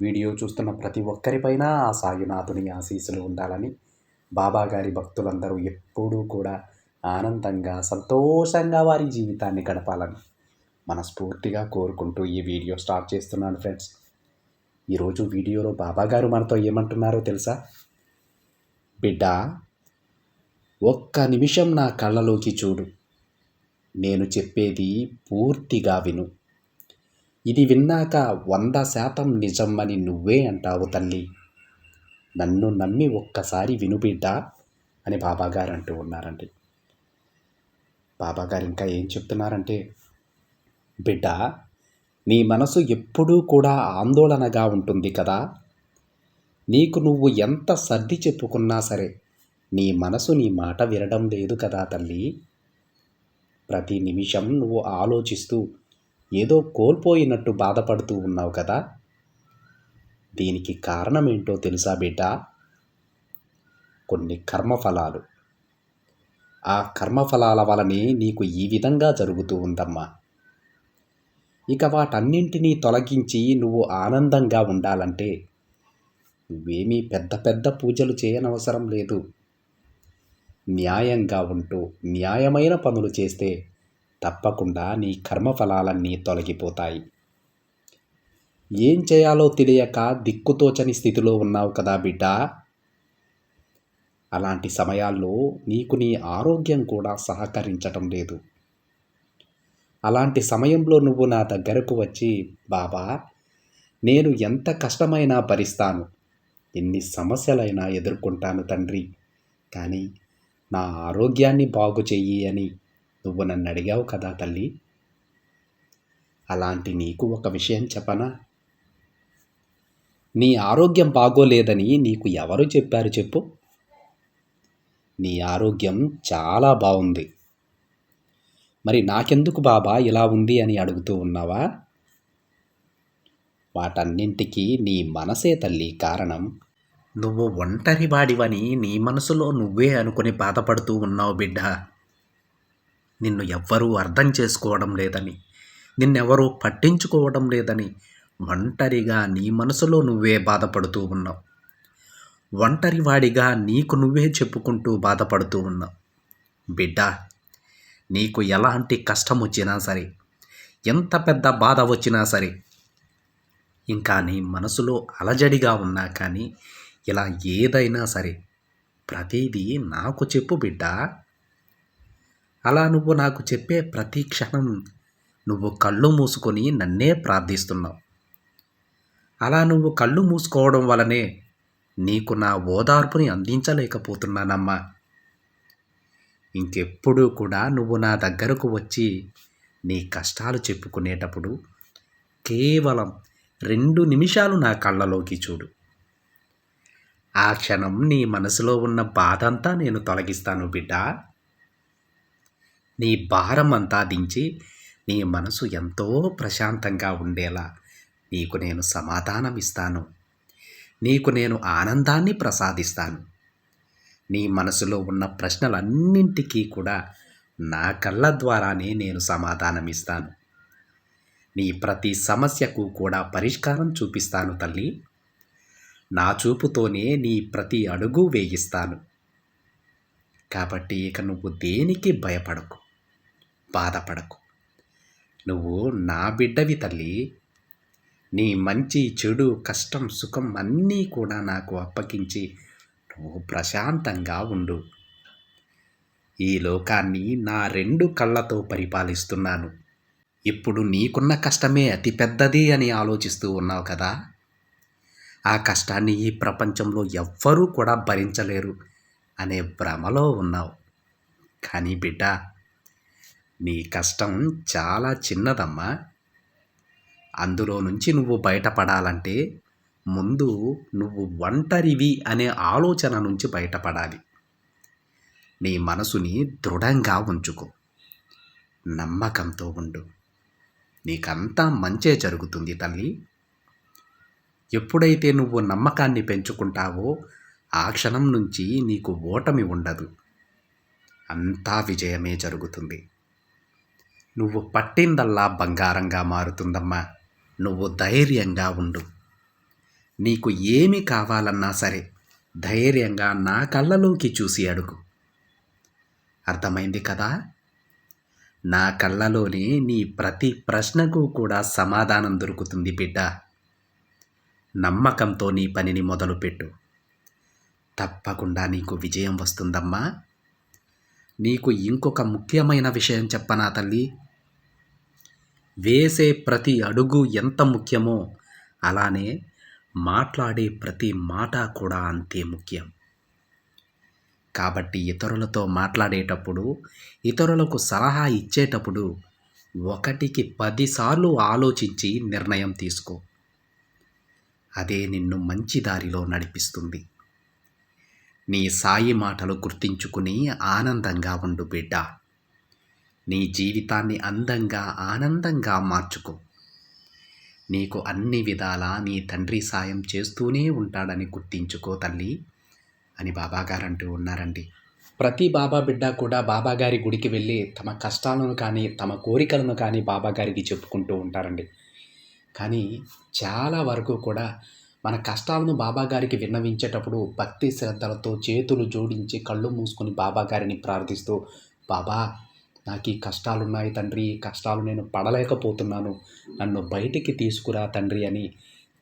Video చూస్తున్న ప్రతి ఒక్కరిపైన ఆ సాయినాథుని ఆశీస్సులు ఉండాలని బాబాగారి భక్తులందరూ ఎప్పుడూ కూడా ఆనందంగా సంతోషంగా వారి జీవితాన్ని గడపాలని మనస్ఫూర్తిగా కోరుకుంటూ ఈ వీడియో స్టార్ట్ చేస్తున్నాను ఫ్రెండ్స్. ఈరోజు వీడియోలో బాబాగారు మనతో ఏమంటున్నారో తెలుసా? బిడ్డ ఒక్క నిమిషం నా కళ్ళలోకి చూడు. నేను చెప్పేది పూర్తిగా విను. ఇది విన్నాక వంద శాతం నిజం అని నువ్వే అంటావు తల్లి. నన్ను నమ్మి ఒక్కసారి వినుబిడ్డా అని బాబాగారు అంటూ ఉన్నారండి. బాబాగారు ఇంకా ఏం చెప్తున్నారంటే బిడ్డ నీ మనసు ఎప్పుడూ కూడా ఆందోళనగా ఉంటుంది కదా. నీకు నువ్వు ఎంత సర్ది చెప్పుకున్నా సరే నీ మనసు నీ మాట వినడం లేదు కదా తల్లి. ప్రతి నిమిషం నువ్వు ఆలోచిస్తూ ఏదో కోల్పోయినట్టు బాధపడుతూ ఉన్నావు కదా? దీనికి కారణమేంటో తెలుసా బిడ్డ కొన్ని కర్మఫలాలు. ఆ కర్మఫలాల వలనే నీకు ఈ విధంగా జరుగుతూ ఉందమ్మా. ఇక వాటన్నింటినీ తొలగించి నువ్వు ఆనందంగా ఉండాలంటే నువ్వేమీ పెద్ద పెద్ద పూజలు చేయనవసరం లేదు. న్యాయంగా ఉంటూ న్యాయమైన పనులు చేస్తే తప్పకుండా నీ కర్మఫలాలన్నీ తొలగిపోతాయి. ఏం చేయాలో తెలియక దిక్కుతోచని స్థితిలో ఉన్నావు కదా బిడ్డ. అలాంటి సమయాల్లో నీకు నీ ఆరోగ్యం కూడా సహకరించటం లేదు. అలాంటి సమయంలో నువ్వు నా దగ్గరకు వచ్చి బాబా నేను ఎంత కష్టమైనా భరిస్తాను. ఎన్ని సమస్యలైనా ఎదుర్కొంటాను తండ్రి. కానీ నా ఆరోగ్యాన్ని బాగు చెయ్యి అని నువ్వు నన్ను అడిగావు కదా తల్లి. అలాంటి నీకు ఒక విషయం చెప్పనా? నీ ఆరోగ్యం బాగోలేదని నీకు ఎవరు చెప్పారు చెప్పు. నీ ఆరోగ్యం చాలా బాగుంది. మరి నాకెందుకు బాబా ఇలా ఉంది అని అడుగుతూ ఉన్నావా? వాటన్నింటికీ నీ మనసే తల్లి కారణం. నువ్వు ఒంటరి వాడివని నీ మనసులో నువ్వే అనుకుని బాధపడుతూ ఉన్నావు బిడ్డ. నిన్ను ఎవ్వరూ అర్థం చేసుకోవడం లేదని నిన్నెవరూ పట్టించుకోవడం లేదని ఒంటరిగా నీ మనసులో నువ్వే బాధపడుతూ ఉన్నావు. ఒంటరి వాడిగా నీకు నువ్వే చెప్పుకుంటూ బాధపడుతూ ఉన్నావు. బిడ్డ నీకు ఎలాంటి కష్టం వచ్చినా సరే ఎంత పెద్ద బాధ వచ్చినా సరే ఇంకా నీ మనసులో అలజడిగా ఉన్నా కానీ ఇలా ఏదైనా సరే ప్రతిదీ నాకు చెప్పు బిడ్డ. అలా నువ్వు నాకు చెప్పే ప్రతి క్షణం నువ్వు కళ్ళు మూసుకొని నన్నే ప్రార్థిస్తున్నావు. అలా నువ్వు కళ్ళు మూసుకోవడం వలనే నీకు నా ఓదార్పుని అందించలేకపోతున్నానమ్మా. ఇంకెప్పుడూ కూడా నువ్వు నా దగ్గరకు వచ్చి నీ కష్టాలు చెప్పుకునేటప్పుడు కేవలం రెండు నిమిషాలు నా కళ్ళలోకి చూడు. ఆ క్షణం నీ మనసులో ఉన్న బాధంతా నేను తొలగిస్తాను బిడ్డ. నీ భారం అంతా దించి నీ మనసు ఎంతో ప్రశాంతంగా ఉండేలా నీకు నేను సమాధానం ఇస్తాను నీకు నేను ఆనందాన్ని ప్రసాదిస్తాను. నీ మనసులో ఉన్న ప్రశ్నలన్నింటికీ కూడా నా కళ్ళ ద్వారానే నేను సమాధానం ఇస్తాను నీ ప్రతి సమస్యకు కూడా పరిష్కారం చూపిస్తాను తల్లి. నా చూపుతోనే నీ ప్రతి అడుగు వేయిస్తాను. కాబట్టి ఇక నువ్వు దేనికి భయపడకు. బాధపడకు. నువ్వు నా బిడ్డవి తల్లి. నీ మంచి చెడు కష్టం సుఖం అన్నీ కూడా నాకు అప్పగించి నువ్వు ప్రశాంతంగా ఉండు. ఈ లోకాన్ని నా రెండు కళ్ళతో పరిపాలిస్తున్నాను. ఇప్పుడు నీకున్న కష్టమే అతి పెద్దది అని ఆలోచిస్తూ ఉన్నావు కదా? ఆ కష్టాన్ని ఈ ప్రపంచంలో ఎవ్వరూ కూడా భరించలేరు అనే భ్రమలో ఉన్నావు. కానీ బిడ్డ నీ కష్టం చాలా చిన్నదమ్మా. అందులో నుంచి నువ్వు బయటపడాలంటే ముందు నువ్వు ఒంటరివి అనే ఆలోచన నుంచి బయటపడాలి. నీ మనసుని దృఢంగా ఉంచుకో. నమ్మకంతో ఉండు. నీకంతా మంచే జరుగుతుంది తల్లి. ఎప్పుడైతే నువ్వు నమ్మకాన్ని పెంచుకుంటావో ఆ క్షణం నుంచి నీకు ఓటమి ఉండదు. అంతా విజయమే జరుగుతుంది. నువ్వు పట్టిందల్లా బంగారంగా మారుతుందమ్మా. నువ్వు ధైర్యంగా ఉండు. నీకు ఏమి కావాలన్నా సరే ధైర్యంగా నా కళ్ళలోకి చూసి అడుగు. అర్థమైంది కదా? నా కళ్ళలోనే నీ ప్రతి ప్రశ్నకు కూడా సమాధానం దొరుకుతుంది బిడ్డ. నమ్మకంతో నీ పనిని మొదలుపెట్టు. తప్పకుండా నీకు విజయం వస్తుందమ్మా. నీకు ఇంకొక ముఖ్యమైన విషయం చెప్పనా తల్లి? వేసే ప్రతి అడుగు ఎంత ముఖ్యమో అలానే మాట్లాడే ప్రతి మాట కూడా అంతే ముఖ్యం. కాబట్టి ఇతరులతో మాట్లాడేటప్పుడు ఇతరులకు సలహా ఇచ్చేటప్పుడు ఒకటికి పదిసార్లు ఆలోచించి నిర్ణయం తీసుకో. అదే నిన్ను మంచి దారిలో నడిపిస్తుంది. నీ సాయి మాటలు గుర్తించుకుని ఆనందంగా ఉండు బిడ్డ. నీ జీవితాన్ని అందంగా ఆనందంగా మార్చుకో. నీకు అన్ని విధాలా నీ తండ్రి సాయం చేస్తూనే ఉంటాడని గుర్తించుకో తల్లి అని బాబాగారు అంటూ ఉన్నారండి. ప్రతి బాబా బిడ్డ కూడా బాబాగారి గుడికి వెళ్ళి తమ కష్టాలను కానీ తమ కోరికలను కానీ బాబాగారికి చెప్పుకుంటూ ఉంటారండి. కానీ చాలా వరకు కూడా మన కష్టాలను బాబాగారికి విన్నవించేటప్పుడు భక్తి శ్రద్ధలతో చేతులు జోడించి కళ్ళు మూసుకొని బాబాగారిని ప్రార్థిస్తూ బాబా నాకు ఈ కష్టాలున్నాయి తండ్రి ఈ కష్టాలు నేను పడలేకపోతున్నాను. నన్ను బయటికి తీసుకురా తండ్రి అని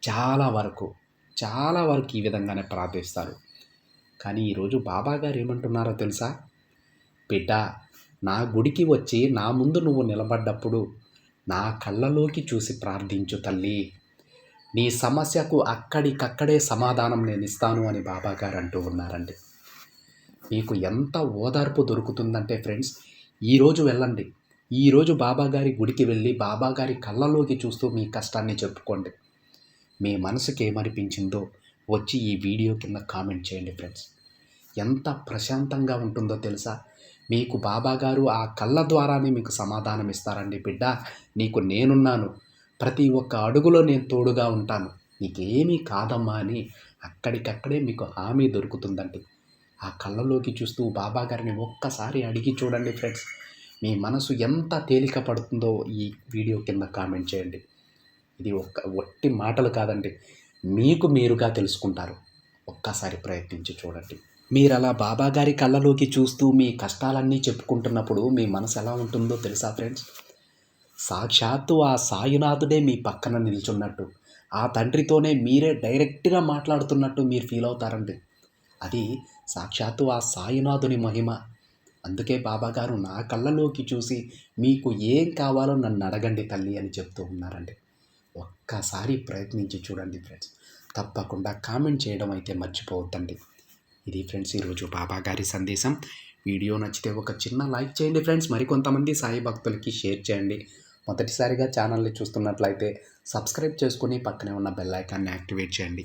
చాలా వరకు చాలా వరకు ఈ విధంగానే ప్రార్థిస్తారు. కానీ ఈరోజు బాబా గారు ఏమంటున్నారో తెలుసా? బిడ్డ నా గుడికి వచ్చి నా ముందు నువ్వు నిలబడ్డప్పుడు నా కళ్ళలోకి చూసి ప్రార్థించు తల్లి. నీ సమస్యకు అక్కడికక్కడే సమాధానం నేను ఇస్తాను అని బాబా గారు అంటూ ఉన్నారండి. మీకు ఎంత ఓదార్పు దొరుకుతుందంటే ఫ్రెండ్స్ ఈరోజు వెళ్ళండి. ఈరోజు బాబాగారి గుడికి వెళ్ళి బాబాగారి కళ్ళలోకి చూస్తూ మీ కష్టాన్ని చెప్పుకోండి. మీ మనసుకి ఏమనిపించిందో వచ్చి ఈ వీడియో కింద కామెంట్ చేయండి ఫ్రెండ్స్. ఎంత ప్రశాంతంగా ఉంటుందో తెలుసా? మీకు బాబాగారు ఆ కళ్ళ ద్వారానే మీకు సమాధానం ఇస్తారండి బిడ్డ. నీకు నేనున్నాను. ప్రతి ఒక్క అడుగులో నేను తోడుగా ఉంటాను. నీకేమీ కాదమ్మా అని అక్కడికక్కడే మీకు హామీ దొరుకుతుందండి. ఆ కళ్ళలోకి చూస్తూ బాబా గారిని ఒక్కసారి అడిగి చూడండి ఫ్రెండ్స్. మీ మనసు ఎంత తేలిక పడుతుందో ఈ వీడియో కింద కామెంట్ చేయండి. ఇది ఒక్క ఒట్టి మాటలు కాదండి. మీకు మీరుగా తెలుసుకుంటారు. ఒక్కసారి ప్రయత్నించి చూడండి. మీరు అలా బాబాగారి కళ్ళలోకి చూస్తూ మీ కష్టాలన్నీ చెప్పుకుంటున్నప్పుడు మీ మనసు ఎలా ఉంటుందో తెలుసా ఫ్రెండ్స్? సాక్షాత్తు ఆ సాయునాథుడే మీ పక్కన నిల్చున్నట్టు ఆ తండ్రితోనే మీరే డైరెక్ట్గా మాట్లాడుతున్నట్టు మీరు ఫీల్ అవుతారండి. అది సాక్షాత్తు ఆ సాయినాథుని మహిమ. అందుకే బాబాగారు నా కళ్ళలోకి చూసి మీకు ఏం కావాలో నన్ను అడగండి తల్లి అని చెప్తూ ఉన్నారండి. ఒక్కసారి ప్రయత్నించి చూడండి ఫ్రెండ్స్. తప్పకుండా కామెంట్ చేయడం అయితే మర్చిపోవద్దండి. ఇది ఫ్రెండ్స్ ఈరోజు బాబాగారి సందేశం. వీడియో నచ్చితే ఒక చిన్న లైక్ చేయండి ఫ్రెండ్స్. మరికొంతమంది సాయి భక్తులకి షేర్ చేయండి. మొదటిసారిగా ఛానల్ని చూస్తున్నట్లయితే సబ్స్క్రైబ్ చేసుకుని పక్కనే ఉన్న బెల్ ఐకాన్ని యాక్టివేట్ చేయండి.